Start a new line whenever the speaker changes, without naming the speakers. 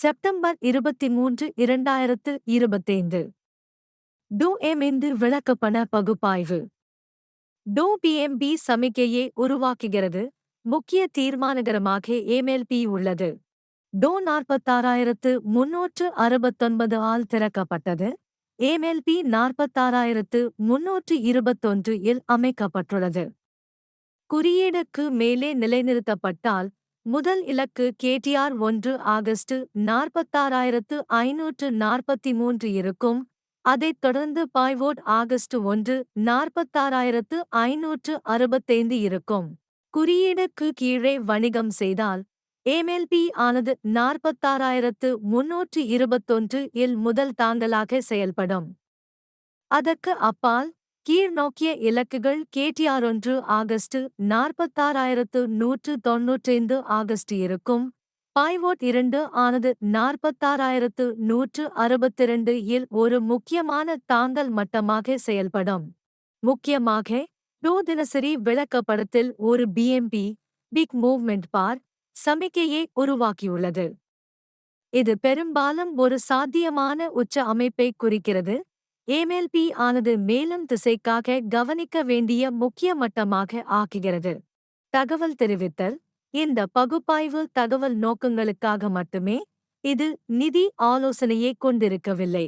September இருபத்தி மூன்று இரண்டாயிரத்து இருபத்தைந்து. டோ எமிந்து விளக்கப்பண பகுப்பாய்வு. டோ பிஎம்பி சமிக்கையை உருவாக்குகிறது. முக்கிய தீர்மானகரமாக எம்எல்பி உள்ளது. டோ நாற்பத்தாறாயிரத்து முன்னூற்று அறுபத்தொன்பது ஆல் திறக்கப்பட்டது. ஏமெல்பி நாற்பத்தாறாயிரத்து முன்னூற்று இருபத்தொன்று இல் அமைக்கப்பட்டுள்ளது. குறியீடுக்கு மேலே நிலைநிறுத்தப்பட்டால் முதல் இலக்கு கேடிஆர் ஒன்று ஆகஸ்ட் நாற்பத்தாறாயிரத்து ஐநூற்று நாற்பத்தி மூன்று இருக்கும். அதைத் தொடர்ந்து பாய்வோட் ஆகஸ்ட் ஒன்று நாற்பத்தாறாயிரத்து ஐநூற்று அறுபத்தைந்து இருக்கும். குறியீடுக்கு கீழே வணிகம் செய்தால் ஏமெல்பி ஆனது நாற்பத்தாறாயிரத்து முன்னூற்று இருபத்தொன்று இல் முதல் தாங்கலாக செயல்படும். அதற்கு அப்பால் கீழ்நோக்கிய இலக்குகள் கேடிஆர் ஒன்று ஆகஸ்ட் நாற்பத்தாறாயிரத்து நூற்று தொன்னூற்றைந்து ஆகஸ்ட் இருக்கும். பாய்வோட் இரண்டு ஆனது நாற்பத்தாறாயிரத்து நூற்று அறுபத்திரண்டு இல் ஒரு முக்கியமான தாங்கல் மட்டமாக செயல்படும். முக்கியமாக டூ தினசரி விளக்கப்படத்தில் ஒரு பிஎம்பி பிக் மூவ்மெண்ட் பார் சமிக்கையை உருவாக்கியுள்ளது. இது பெரும்பாலும் ஒரு சாத்தியமான உச்ச அமைப்பை குறிக்கிறது. ஏமெல்பி ஆனது மேலும் திசைக்காக கவனிக்க வேண்டிய முக்கிய மட்டமாக ஆக்குகிறது. தகவல் தெரிவித்தல். இந்த பகுப்பாய்வு தகவல் நோக்கங்களுக்காக மட்டுமே இது நிதி ஆலோசனையை கொண்டிருக்கவில்லை.